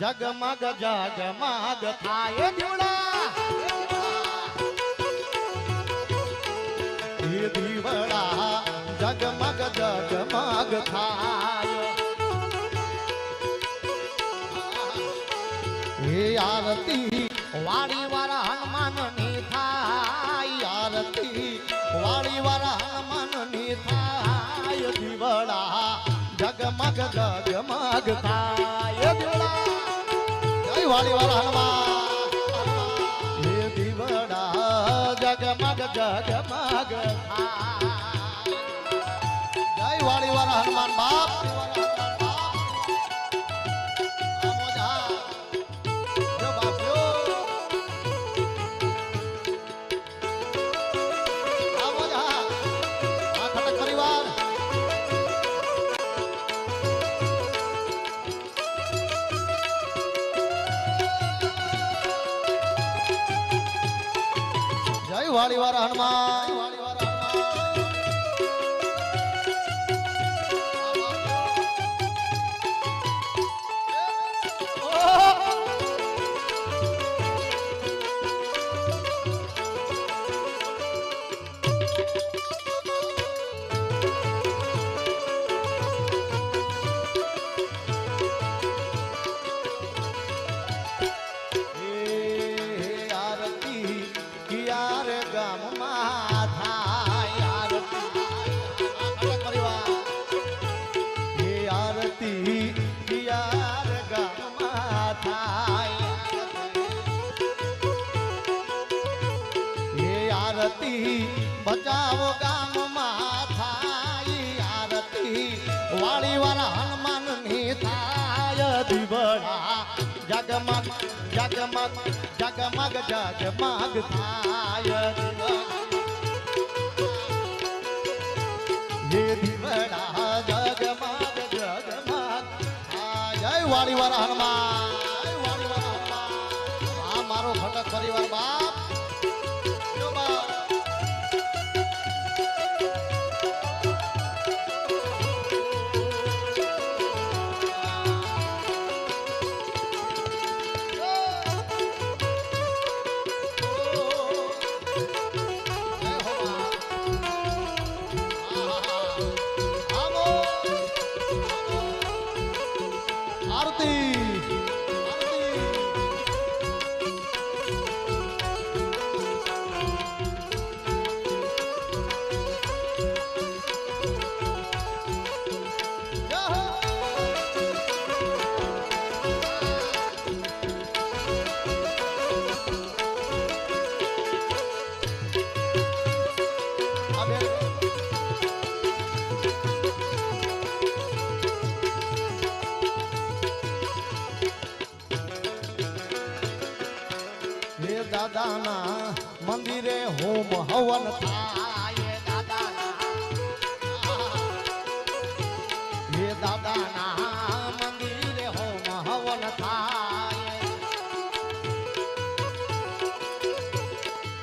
જગમગ જગમગ થાય દીવડા એ દીવડા જગમગ જગમગ થાય. હે આરતી વાળી વાળા હનુમાનની થાય. આરતી વાળી વાળા હનુમાનની થાય દીવડા જગમગ જગમગ થાય. દીવડા વાળી વાળા હનુમાન. હે દીવડા જગમગ જગમગ. જય વાળી વાળા હનુમાન બાપ. વાળી વાળા હનુમાન. વાળી વાળા હનુમાનની થાય દીવડા. જગમગ જગમગ જગમગ જગમગ થાય હે દીવડા જગમગ જગમગ થાય વાળી વાળા હનુમાન. આરતી દાદાના મંદિરે હોમ હવન થાય. હે દાદાના મંદિરે હોમ હવન થાય.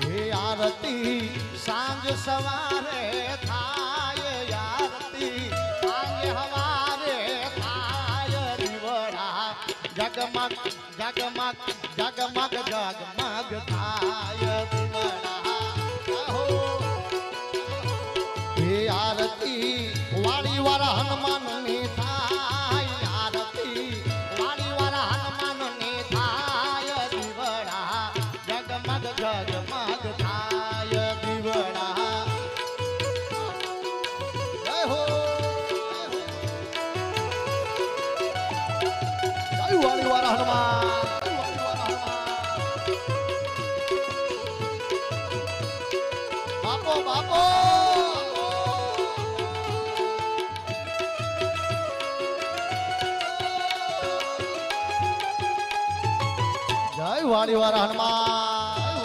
હે આરતી સાંજ સવારે થાય. આરતી સાંજ હવારે થાય. દીવડા જગમગ જગમગ જગમગ જગમગ વાળી વાળા હનુમાન.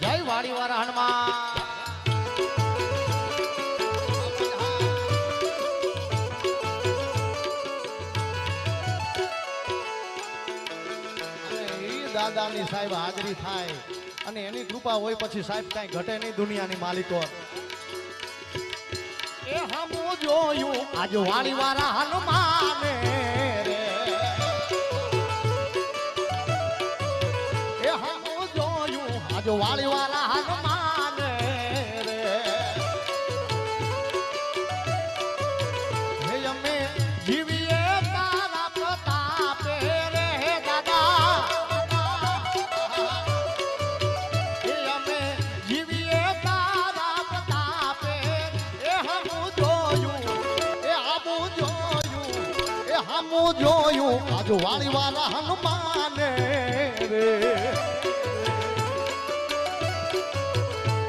જય હનુમાન. દાદાની સાહેબ હાજરી થાય. અને એની કૃપા હોય પછી સાહેબ કાંઈ ઘટે નહીં દુનિયાની માલિકો. એ હમું જોયું આજ વાળી વાળા હનુમાને રે. એ હમું જોયું. આજ વાળી વાળા હનુમાને વાળી વાળા હનુમાન રે.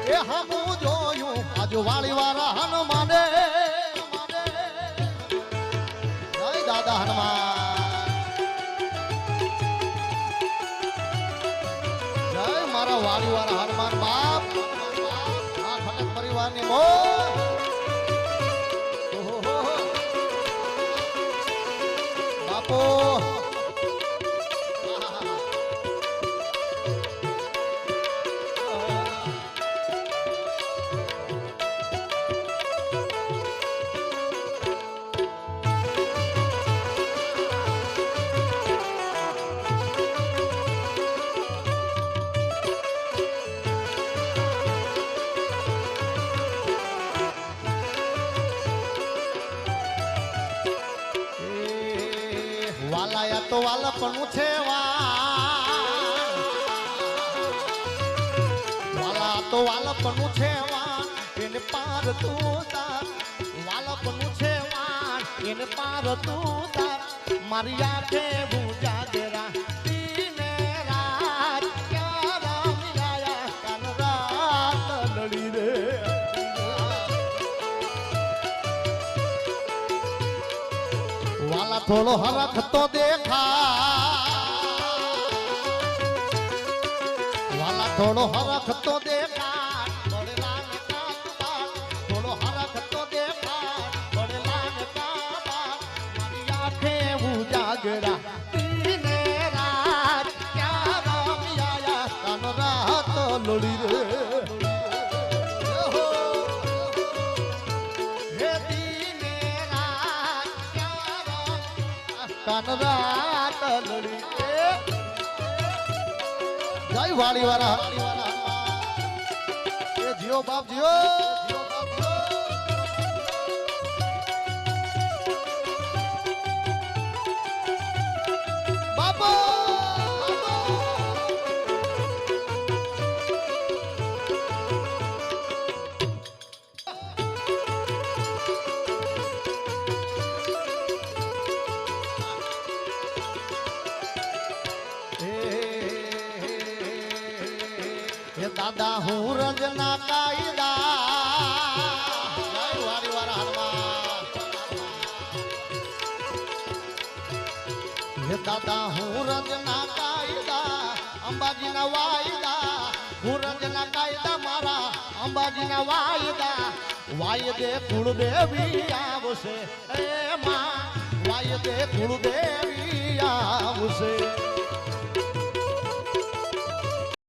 એ હું જોયું. આજુ વાળી વાળા હનુમાન જય દાદા હનુમાન. જય મારા વાળી વાળા હનુમાન બાપ. આ ખટક પરિવારની મોજ. તો વાલપણું છે વાલા. તો વાલપણું છે વાન એને પાર તું તાર. વાલપણું છે વાન એને પાર તું મારી આંખે હું જાગરા વાલા થોડો હરખ તો દેખા વાલા થોડો હરખ તો દેખા રામ કાન રાત લોડી રે જય વાળી વાળા એ જીઓ બાપ જીઓ. બાપો! દાદા હું રજના કાયદા. દાદા હું રજના કાયદા, અંબાજીના વાયદા. હું રજના કાયદા મારા અંબાજીના વાયદા. વાયદે કુળદેવી આવશે, એ માં. વાયદે કુળદેવી આવશે.